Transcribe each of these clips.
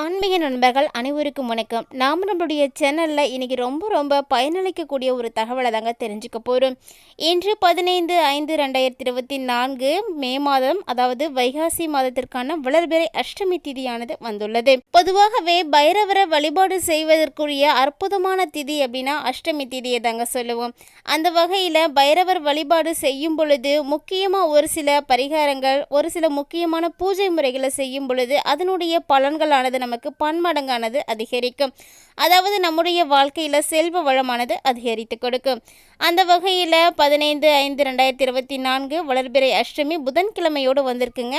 ஆன்மீக நண்பர்கள் அனைவருக்கும் வணக்கம். நாம் நம்மளுடைய சேனலில் இன்றைக்கி ரொம்ப ரொம்ப பயனளிக்கக்கூடிய ஒரு தகவலை தாங்க தெரிஞ்சுக்க போகிறோம் இன்று பதினைந்து ஐந்து ரெண்டாயிரத்தி இருபத்தி நான்கு மே மாதம் அதாவது வைகாசி மாதத்திற்கான வளர்பிறை அஷ்டமி திதியானது வந்துள்ளது. பொதுவாகவே பைரவரை வழிபாடு செய்வதற்குரிய அற்புதமான திதி அப்படின்னா அஷ்டமி திதியை தாங்க சொல்லுவோம். அந்த வகையில் பைரவர் வழிபாடு செய்யும் பொழுது முக்கியமாக ஒரு சில பரிகாரங்கள் ஒரு சில முக்கியமான பூஜை முறைகளை செய்யும் பொழுது அதனுடைய பலன்களானது நமக்கு பன்மடங்கானது அதிகரிக்கும். அதாவது நம்முடைய வாழ்க்கையில் செல்வ வளமானது அதிகரித்து கொடுக்கும். அந்த வகையில் பதினைந்து ஐந்து ரெண்டாயிரத்தி இருபத்தி நான்கு வளர்பிறை அஷ்டமி புதன்கிழமையோடு வந்திருக்குங்க.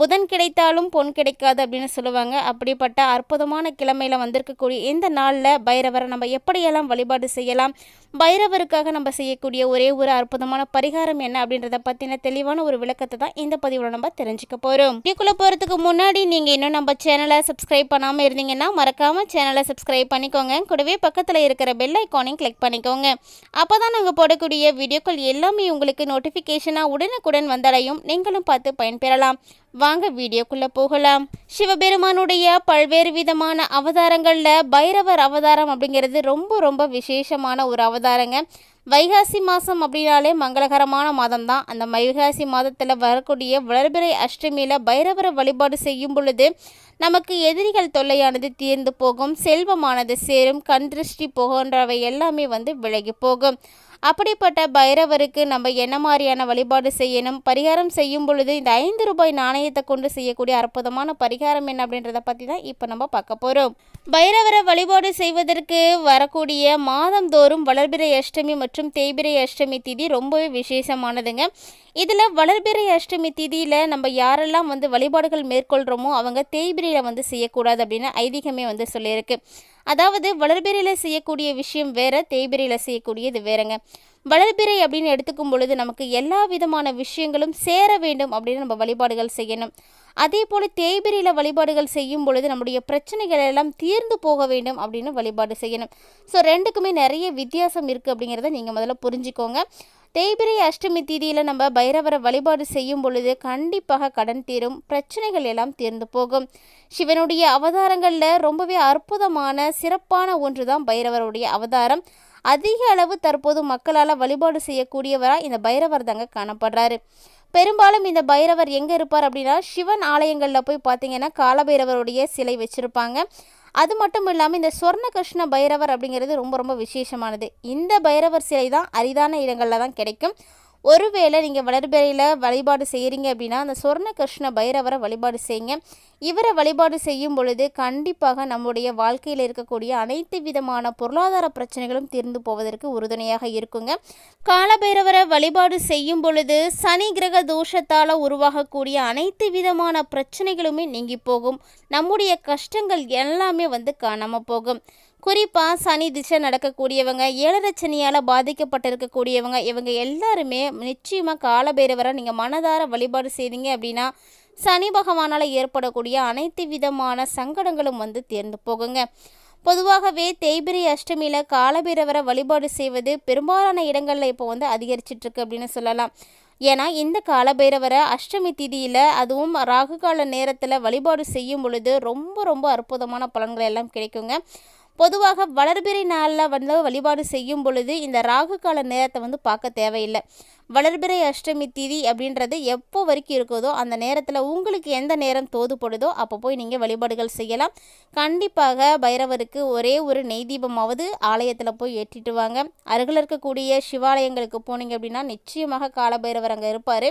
புதன் கிடைத்தாலும் பொன் கிடைக்காது அப்படின்னு சொல்லுவாங்க. அப்படிப்பட்ட அற்புதமான கிழமையில் வந்திருக்கக்கூடிய இந்த நாளில் பைரவரை நம்ம எப்படியெல்லாம் வழிபாடு செய்யலாம்? பைரவருக்காக நம்ம செய்யக்கூடிய ஒரே ஒரு அற்புதமான பரிகாரம் என்ன அப்படின்றத பற்றின தெளிவான ஒரு விளக்கத்தை தான் இந்த பதிவில் நம்ம தெரிஞ்சுக்க போகிறோம் இதுக்குள்ளே போகிறதுக்கு முன்னாடி நீங்கள் இன்னும் நம்ம சேனலை சப்ஸ்கிரைப் பண்ணாமல் இருந்தீங்கன்னா மறக்காமல் சேனலை சப்ஸ்கிரைப் பண்ணிக்கோங்க. கூடவே பக்கத்தில் இருக்கிற பெல் ஐக்கானையும் கிளிக் பண்ணிக்கோங்க. அப்போ தான் நாங்கள் போடக்கூடிய வீடியோக்கள் எல்லாமே உங்களுக்கு நோட்டிஃபிகேஷனாக உடனுக்குடன் வந்தடையும். நீங்களும் பார்த்து பயன்பெறலாம். வாங்க வீடியோக்குள்ளே போகலாம். சிவபெருமானுடைய பல்வேறு விதமான அவதாரங்களில் பைரவர் அவதாரம் அப்படிங்கிறது ரொம்ப ரொம்ப விசேஷமான ஒரு அவதாரங்க. வைகாசி மாதம் அப்படின்னாலே மங்களகரமான மாதம் தான் அந்த வைகாசி மாதத்தில் வரக்கூடிய வளர்பிறை அஷ்டமியில் பைரவரை வழிபாடு செய்யும் பொழுது நமக்கு எதிரிகள் தொல்லையானது தீர்ந்து போகும் செல்வமானது சேரும் கண் திருஷ்டி போகின்றவை எல்லாமே வந்து விலகி போகும். அப்படிப்பட்ட பைரவருக்கு நம்ம என்ன மாதிரியான வழிபாடு செய்யணும்? பரிகாரம் செய்யும் பொழுது இந்த ஐந்து ரூபாய் நாணயத்தை கொண்டு செய்யக்கூடிய அற்புதமான பரிகாரம் என்ன அப்படின்றத பற்றி தான் இப்போ நம்ம பார்க்க போகிறோம் பைரவரை வழிபாடு செய்வதற்கு வரக்கூடிய மாதந்தோறும் வளர்பிறை அஷ்டமி மற்றும் தேய்பிரை அஷ்டமி திதி ரொம்பவே விசேஷமானதுங்க. இதில் வளர்பிறை அஷ்டமி திதியில் நம்ம யாரெல்லாம் வந்து வழிபாடுகள் மேற்கொள்கிறோமோ அவங்க தேய்பிரையில் வந்து செய்யக்கூடாது அப்படின்னு ஐதீகமே வந்து சொல்லியிருக்கு. அதாவது வளர்பிறையில் செய்யக்கூடிய விஷயம் வேற தேய்பிரையில் செய்யக்கூடியது வேறங்க. வளர்பிறை அப்படின்னு எடுத்துக்கும் பொழுது நமக்கு எல்லா விதமான விஷயங்களும் சேர வேண்டும் அப்படின்னு நம்ம வழிபாடுகள் செய்யணும். அதே போல் தேய்பிரியில் வழிபாடுகள் செய்யும் பொழுது நம்முடைய பிரச்சனைகள் எல்லாம் தீர்ந்து போக வேண்டும் அப்படின்னு வழிபாடு செய்யணும். ஸோ ரெண்டுக்குமே நிறைய வித்தியாசம் இருக்குது அப்படிங்கிறத நீங்கள் முதல்ல புரிஞ்சுக்கோங்க. தேய்பிரை அஷ்டமி தீதியில் நம்ம பைரவரை வழிபாடு செய்யும் பொழுது கண்டிப்பாக கடன் தீரும் பிரச்சனைகள் எல்லாம் தீர்ந்து போகும். சிவனுடைய அவதாரங்களில் ரொம்பவே அற்புதமான சிறப்பான ஒன்று தான் பைரவருடைய அவதாரம். அதிக அளவு தற்போது மக்களால் வழிபாடு செய்யக்கூடியவராக இந்த பைரவர் தாங்க காணப்படுறாரு. பெரும்பாலும் இந்த பைரவர் எங்கே இருப்பார் அப்படின்னா சிவன் ஆலயங்களில் போய் பார்த்தீங்கன்னா காலபைரவருடைய சிலை வச்சுருப்பாங்க. அது மட்டும் இல்லாமல் இந்த சொர்ண கிருஷ்ண பைரவர் அப்படிங்கிறது ரொம்ப ரொம்ப விசேஷமானது. இந்த பைரவர் சிலை தான் அரிதான இடங்களில் தான் கிடைக்கும். ஒருவேளை நீங்கள் வளர்பிறையில் வழிபாடு செய்கிறீங்க அப்படின்னா அந்த சொர்ண கிருஷ்ண பைரவரை வழிபாடு செய்யுங்க. இவரை வழிபாடு செய்யும் பொழுது கண்டிப்பாக நம்முடைய வாழ்க்கையில் இருக்கக்கூடிய அனைத்து விதமான பொருளாதார பிரச்சனைகளும் தீர்ந்து போவதற்கு உறுதுணையாக இருக்குங்க. காலபைரவரை வழிபாடு செய்யும் பொழுது சனி கிரக தோஷத்தால் உருவாகக்கூடிய அனைத்து விதமான பிரச்சனைகளுமே நீங்கி போகும். நம்முடைய கஷ்டங்கள் எல்லாமே வந்து காணாமல் போகும். குறிப்பாக சனி திசை நடக்கக்கூடியவங்க ஏழரை சனியால் பாதிக்கப்பட்டிருக்கக்கூடியவங்க இவங்க எல்லாருமே நிச்சயமாக காலபைரவரை நீங்கள் மனதார வழிபாடு செய்தீங்க அப்படின்னா சனி பகவானால் ஏற்படக்கூடிய அனைத்து விதமான சங்கடங்களும் வந்து தேர்ந்து போகுங்க. பொதுவாகவே தேய்பிரி அஷ்டமியில் காலபைரவரை வழிபாடு செய்வது பெரும்பாலான இடங்களில் இப்போ வந்து அதிகரிச்சிட்ருக்கு அப்படின்னு சொல்லலாம். ஏன்னா இந்த காலபைரவரை அஷ்டமி திதியில் அதுவும் ராகுகால நேரத்தில் வழிபாடு செய்யும் பொழுது ரொம்ப ரொம்ப அற்புதமான பலன்கள் எல்லாம் கிடைக்குங்க. பொதுவாக வளர்பிறை நாளில் வந்து வழிபாடு செய்யும் பொழுது இந்த ராகு கால நேரத்தை வந்து பார்க்க தேவையில்லை. வளர்பிறை அஷ்டமி திதி அப்படின்றது எப்போ வரைக்கும் இருக்குதோ அந்த நேரத்தில் உங்களுக்கு எந்த நேரம் தோதுப்படுதோ அப்போ போய் நீங்கள் வழிபாடுகள் செய்யலாம். கண்டிப்பாக பைரவருக்கு ஒரே ஒரு நெய் தீபமாவது ஆலயத்தில் போய் ஏற்றிட்டு வாங்க. அருகில் இருக்கக்கூடிய சிவாலயங்களுக்கு போனீங்க அப்படின்னா நிச்சயமாக காலபைரவர் அங்கே இருப்பார்.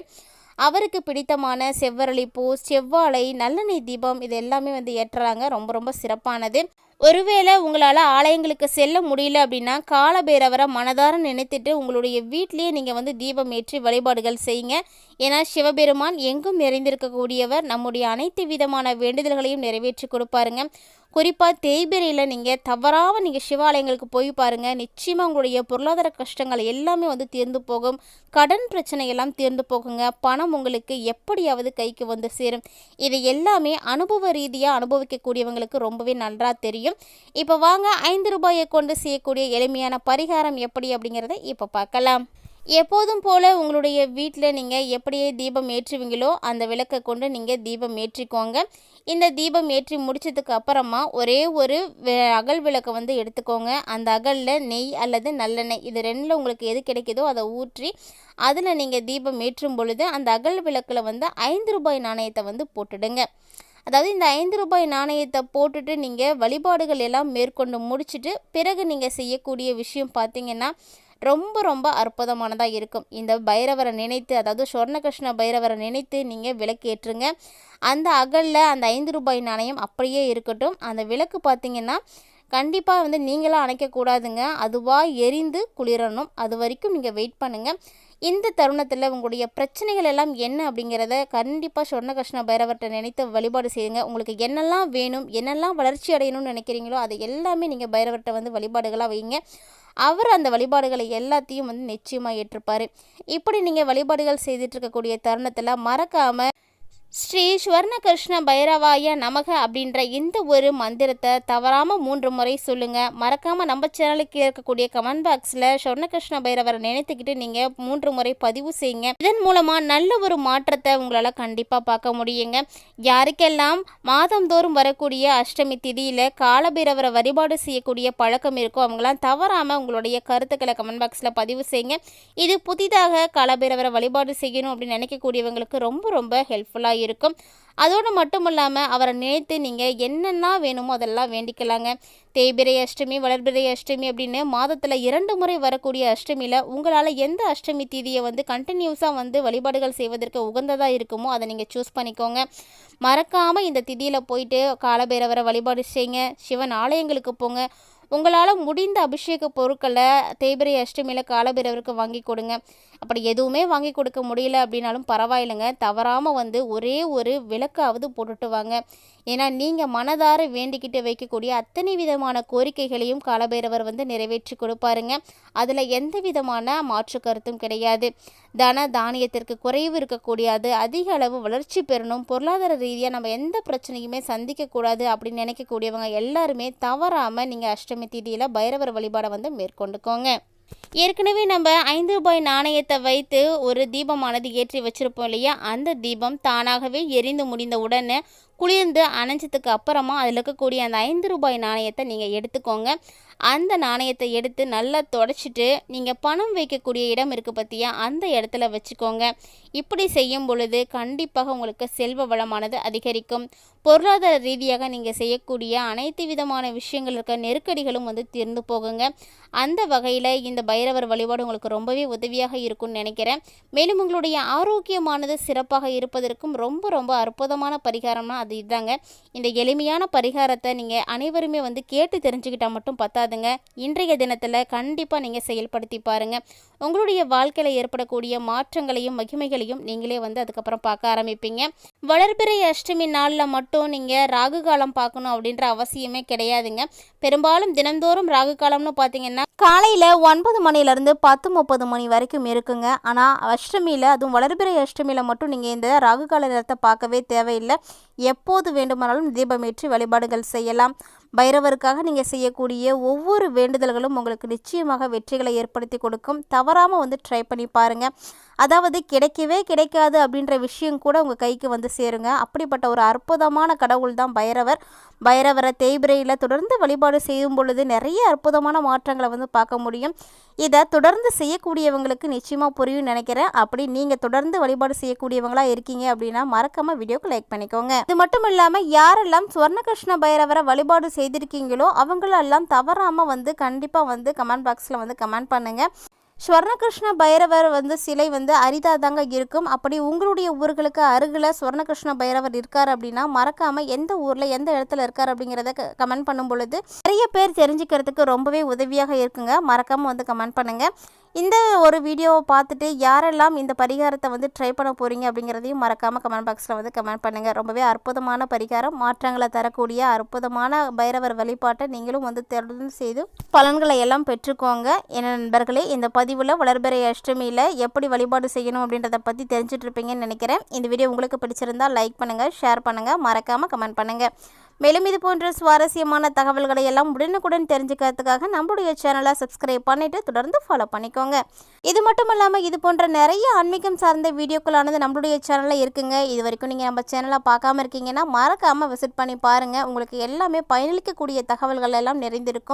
அவருக்கு பிடித்தமான செவ்வரளிப்பூ செவ்வாழை நல்லெண்ணெய் தீபம் இது எல்லாமே வந்து ஏற்றுறாங்க. ரொம்ப ரொம்ப சிறப்பானது. ஒருவேளை உங்களால் ஆலயங்களுக்கு செல்ல முடியல அப்படின்னா காலபைரவரை மனதார நினைத்துட்டு உங்களுடைய வீட்டிலேயே நீங்கள் வந்து தீபம் ஏற்றி வழிபாடுகள் செய்யுங்க. ஏன்னா சிவபெருமான் எங்கும் நிறைந்திருக்கக்கூடியவர். நம்முடைய அனைத்து விதமான வேண்டுதல்களையும் நிறைவேற்றி கொடுப்பாருங்க. குறிப்பாக தேய்பிரையில் நீங்கள் தவறாமல் நீங்கள் சிவாலயங்களுக்கு போய் பாருங்கள் நிச்சயமாக உங்களுடைய பொருளாதார கஷ்டங்கள் எல்லாமே வந்து தீர்ந்து போகும். கடன் பிரச்சனை எல்லாம் தீர்ந்து போகுங்க. பணம் உங்களுக்கு எப்படியாவது கைக்கு வந்து சேரும். இது எல்லாமே அனுபவ ரீதியாக அனுபவிக்கக்கூடியவங்களுக்கு ரொம்பவே நன்றாக தெரியும். இப்போ வாங்க ஐந்து ரூபாயை கொண்டு செய்யக்கூடிய எளிமையான பரிகாரம் எப்படி அப்படிங்கிறத இப்போ பார்க்கலாம். எப்போதும் போல் உங்களுடைய வீட்டில் நீங்கள் எப்படியே தீபம் ஏற்றுவீங்களோ அந்த விளக்கை கொண்டு நீங்கள் தீபம் ஏற்றிக்கோங்க. இந்த தீபம் ஏற்றி முடித்ததுக்கு அப்புறமா ஒரே ஒரு அகல் விளக்கை வந்து எடுத்துக்கோங்க. அந்த அகலில் நெய் அல்லது நல்லெண்ணெய் இது ரெண்டில் உங்களுக்கு எது கிடைக்குதோ அதை ஊற்றி அதில் நீங்கள் தீபம் ஏற்றும் பொழுது அந்த அகல் விளக்கில் வந்து ஐந்து ரூபாய் நாணயத்தை வந்து போட்டுடுங்க. அதாவது இந்த ஐந்து ரூபாய் நாணயத்தை போட்டுட்டு நீங்கள் வழிபாடுகள் எல்லாம் மேற்கொண்டு முடிச்சுட்டு பிறகு நீங்கள் செய்யக்கூடிய விஷயம் பார்த்தீங்கன்னா ரொம்ப ரொம்ப அற்புதமானதாக இருக்கும். இந்த பைரவரை நினைத்து அதாவது சொர்ணகிருஷ்ண பைரவரை நினைத்து நீங்கள் விளக்கு ஏற்றுங்க. அந்த அகலில் அந்த ஐந்து ரூபாய் நாணயம் அப்படியே இருக்கட்டும். அந்த விளக்கு பார்த்தீங்கன்னா கண்டிப்பாக வந்து நீங்களாம் அணைக்கக்கூடாதுங்க. அதுவாக எரிந்து குளிரணும். அது வரைக்கும் நீங்கள் வெயிட் பண்ணுங்கள் இந்த தருணத்தில் உங்களுடைய பிரச்சனைகள் எல்லாம் என்ன அப்படிங்கிறத கண்டிப்பாக சொர்ணகிருஷ்ண பைரவர்கிட்ட நினைத்து வழிபாடு செய்யுங்க. உங்களுக்கு என்னெல்லாம் வேணும் என்னெல்லாம் வளர்ச்சி அடையணும்னு நினைக்கிறீங்களோ அதை எல்லாமே நீங்கள் பைரவர்கிட்ட வந்து வழிபாடுகளாக வைங்க அவர் அந்த வழிபாடுகளை எல்லாத்தையும் வந்து நிச்சயமாக ஏற்றுப்பார். இப்படி நீங்கள் வழிபாடுகள் செய்துட்டு இருக்கக்கூடிய தருணத்தில் மறக்காமல் ஸ்ரீ ஸ்வர்ணகிருஷ்ண பைரவாய நமக அப்படின்ற இந்த ஒரு மந்திரத்தை தவறாமல் மூன்று முறை சொல்லுங்கள் மறக்காமல் நம்ம சேனலுக்கு இருக்கக்கூடிய கமெண்ட் பாக்ஸில் ஸ்வர்ணகிருஷ்ண பைரவரை நினைத்துக்கிட்டு நீங்கள் மூன்று முறை பதிவு செய்யுங்க. இதன் மூலமாக நல்ல ஒரு மாற்றத்தை உங்களால் கண்டிப்பாக பார்க்க முடியுங்க. யாருக்கெல்லாம் மாதந்தோறும் வரக்கூடிய அஷ்டமி திதியில் காலபைரவரை வழிபாடு செய்யக்கூடிய பழக்கம் இருக்கோ அவங்களாம் தவறாமல் உங்களுடைய கருத்துக்களை கமெண்ட் பாக்ஸில் பதிவு செய்யுங்க. இது புதிதாக காலபைரவரை வழிபாடு செய்யணும் அப்படின்னு நினைக்கக்கூடியவங்களுக்கு ரொம்ப ரொம்ப ஹெல்ப்ஃபுல்லாக இருக்கும். அதோடு மட்டும் இல்லாமல் அவரை நினைத்து நீங்கள் என்னென்ன வேணுமோ அதெல்லாம் வேண்டிக்கலாங்க. தேய்பிரை அஷ்டமி வளர்பிரை அஷ்டமி அப்படின்னு மாதத்தில் இரண்டு முறை வரக்கூடிய அஷ்டமியில் உங்களால் எந்த அஷ்டமி தீதியை வந்து கண்டினியூஸாக வந்து வழிபாடுகள் செய்வதற்கு உகந்ததாக இருக்குமோ அதை நீங்கள் சூஸ் பண்ணிக்கோங்க. மறக்காமல் இந்த திதியில் போயிட்டு காலபைரவரை வழிபாடு செய்யுங்க சிவன் ஆலயங்களுக்கு போங்க. உங்களால் முடிந்த அபிஷேக பொருட்களை தேய்பிரை அஷ்டமியில் காலபைரவருக்கு வாங்கி கொடுங்க. அப்படி எதுவுமே வாங்கி கொடுக்க முடியல அப்படின்னாலும் பரவாயில்லைங்க. தவறாமல் வந்து ஒரே ஒரு விளக்காவது போட்டுட்டு வாங்க. ஏன்னா நீங்கள் மனதார வேண்டிக்கிட்டு வைக்கக்கூடிய அத்தனை விதமான கோரிக்கைகளையும் காலபைரவர் வந்து நிறைவேற்றி கொடுப்பாருங்க. அதில் எந்த விதமான மாற்று கருத்தும் கிடையாது. தன தானியத்திற்கு குறைவு இருக்கக்கூடாது அதிக அளவு வளர்ச்சி பெறணும். பொருளாதார ரீதியாக நம்ம எந்த பிரச்சனையுமே சந்திக்கக்கூடாது அப்படின்னு நினைக்கக்கூடியவங்க எல்லாருமே தவறாமல் நீங்கள் அஷ்டமி தீதியில் பைரவர் வழிபாடை வந்து மேற்கொண்டுக்கோங்க. ஏற்கனவே நம்ம ஐந்து ரூபாய் நாணயத்தை வைத்து ஒரு தீபமானது ஏற்றி வச்சுருப்போம் இல்லையா? அந்த தீபம் தானாகவே எரிந்து முடிந்த உடனே குளிர்ந்து அணைஞ்சதுக்கு அப்புறமா அதில் இருக்கக்கூடிய அந்த ஐந்து ரூபாய் நாணயத்தை நீங்கள் எடுத்துக்கோங்க. அந்த நாணயத்தை எடுத்து நல்லா தொடச்சிட்டு நீங்கள் பணம் வைக்கக்கூடிய இடம் இருக்குது பார்த்தியா அந்த இடத்துல வச்சுக்கோங்க. இப்படி செய்யும் பொழுது கண்டிப்பாக உங்களுக்கு செல்வ வளமானது அதிகரிக்கும். பொருளாதார ரீதியாக நீங்கள் செய்யக்கூடிய அனைத்து விதமான விஷயங்கள் இருக்க நெருக்கடிகளும் வந்து தீர்ந்து போகுங்க. அந்த வகையில் இந்த பைரவர் வழிபாடு உங்களுக்கு ரொம்பவே உதவியாக இருக்கும்னு நினைக்கிறேன். மேலும் உங்களுடைய ஆரோக்கியமானது சிறப்பாக இருப்பதற்கும் ரொம்ப ரொம்ப அற்புதமான பரிகாரம்னா அது இதுதாங்க இந்த எளிமையான பரிகாரத்தை நீங்கள் அனைவருமே வந்து கேட்டு தெரிஞ்சுக்கிட்டால் மட்டும் பத்தாதுங்க. இன்றைய தினத்தில் கண்டிப்பாக நீங்கள் செயல்படுத்தி பாருங்கள் உங்களுடைய வாழ்க்கையில் ஏற்படக்கூடிய மாற்றங்களையும் மகிமைகளையும் நீங்களே வந்து அதுக்கப்புறம் பார்க்க ஆரம்பிப்பீங்க. வளர்பிறை அஷ்டமி நாளில் மட்டும் நீங்கள் ராகு காலம் பார்க்கணும் அப்படின்ற அவசியமே கிடையாதுங்க. பெரும்பாலும் தினந்தோறும் ராகு காலம்னு பார்த்தீங்கன்னா காலையில் ஒன்பது மணிலேருந்து பத்து முப்பது மணி வரைக்கும் இருக்குங்க. ஆனால் அஷ்டமியில் அதுவும் வளர்பிறை அஷ்டமியில் மட்டும் நீங்கள் இந்த ராகு கால நேரத்தை பார்க்கவே தேவையில்லை. எப்போது வேண்டுமானாலும் தீபமேற்றி வழிபாடுகள் செய்யலாம். பைரவருக்காக நீங்கள் செய்யக்கூடிய ஒவ்வொரு வேண்டுதல்களும் உங்களுக்கு நிச்சயமாக வெற்றிகளை ஏற்படுத்தி கொடுக்கும். தவறாமல் வந்து ட்ரை பண்ணி பாருங்கள் அதாவது கிடைக்கவே கிடைக்காது அப்படின்ற விஷயம் கூட உங்கள் கைக்கு வந்து சேருங்க. அப்படிப்பட்ட ஒரு அற்புதமான கடவுள் தான் பைரவர். பைரவரை தேய்பிரையில் தொடர்ந்து வழிபாடு செய்யும் பொழுது நிறைய அற்புதமான மாற்றங்களை வந்து பார்க்க முடியும். இதை தொடர்ந்து செய்யக்கூடியவங்களுக்கு நிச்சயமாக புரியும் நினைக்கிறேன். அப்படி நீங்கள் தொடர்ந்து வழிபாடு செய்யக்கூடியவங்களாக இருக்கீங்க அப்படின்னா மறக்காமல் வீடியோக்கு லைக் பண்ணிக்கோங்க. இது மட்டும் இல்லாமல் யாரெல்லாம் சுவர்ணகிருஷ்ண பைரவரை வழிபாடு செய்திருக்கீங்களோ அவங்களெல்லாம் தவறாமல் வந்து கண்டிப்பாக வந்து கமெண்ட் பாக்ஸில் வந்து கமெண்ட் பண்ணுங்கள் ஸ்வர்ணகிருஷ்ண பைரவர் வந்து சிலை வந்து அரிதாக தாங்க இருக்கும். அப்படி உங்களுடைய ஊர்களுக்கு அருகில் ஸ்வர்ணகிருஷ்ண பைரவர் இருக்கார் அப்படின்னா மறக்காமல் எந்த ஊரில் எந்த இடத்துல இருக்கார் அப்படிங்கிறத கமெண்ட் பண்ணும் பொழுது நிறைய பேர் தெரிஞ்சுக்கிறதுக்கு ரொம்பவே உதவியாக இருக்குங்க. மறக்காமல் வந்து கமெண்ட் பண்ணுங்கள் இந்த ஒரு வீடியோவை பார்த்துட்டு யாரெல்லாம் இந்த பரிகாரத்தை வந்து ட்ரை பண்ண போகிறீங்க அப்படிங்கிறதையும் மறக்காமல் கமெண்ட் பாக்ஸில் வந்து கமெண்ட் பண்ணுங்கள் ரொம்பவே அற்புதமான பரிகாரம் மாற்றங்களை தரக்கூடிய அற்புதமான பைரவர் வழிபாட்டை நீங்களும் வந்து தொடர்ந்து செய்து பலன்களை எல்லாம் பெற்றுக்கோங்க. என் நண்பர்களே இந்த பதிவில் வளர்பிறை அஷ்டமியில் எப்படி வழிபாடு செய்யணும் அப்படின்றத பற்றி தெரிஞ்சுட்ருப்பீங்கன்னு நினைக்கிறேன். இந்த வீடியோ உங்களுக்கு பிடிச்சிருந்தால் லைக் பண்ணுங்கள் ஷேர் பண்ணுங்கள் மறக்காமல் கமெண்ட் பண்ணுங்கள் மேலும் இது போன்ற சுவாரஸ்யமான தகவல்களை எல்லாம் உடனுக்குடன் தெரிஞ்சுக்கிறதுக்காக நம்மளுடைய சேனலை சப்ஸ்கிரைப் பண்ணிவிட்டு தொடர்ந்து ஃபாலோ பண்ணிக்கோங்க. இது மட்டும் இல்லாமல் இது போன்ற நிறைய ஆன்மீகம் சார்ந்த வீடியோக்களானது நம்மளுடைய சேனலில் இருக்குங்க. இது வரைக்கும் நீங்கள் நம்ம சேனலை பார்க்காம இருக்கீங்கன்னா மறக்காமல் விசிட் பண்ணி பாருங்கள் உங்களுக்கு எல்லாமே பயனளிக்கக்கூடிய தகவல்கள் எல்லாம் நிறைந்திருக்கும்.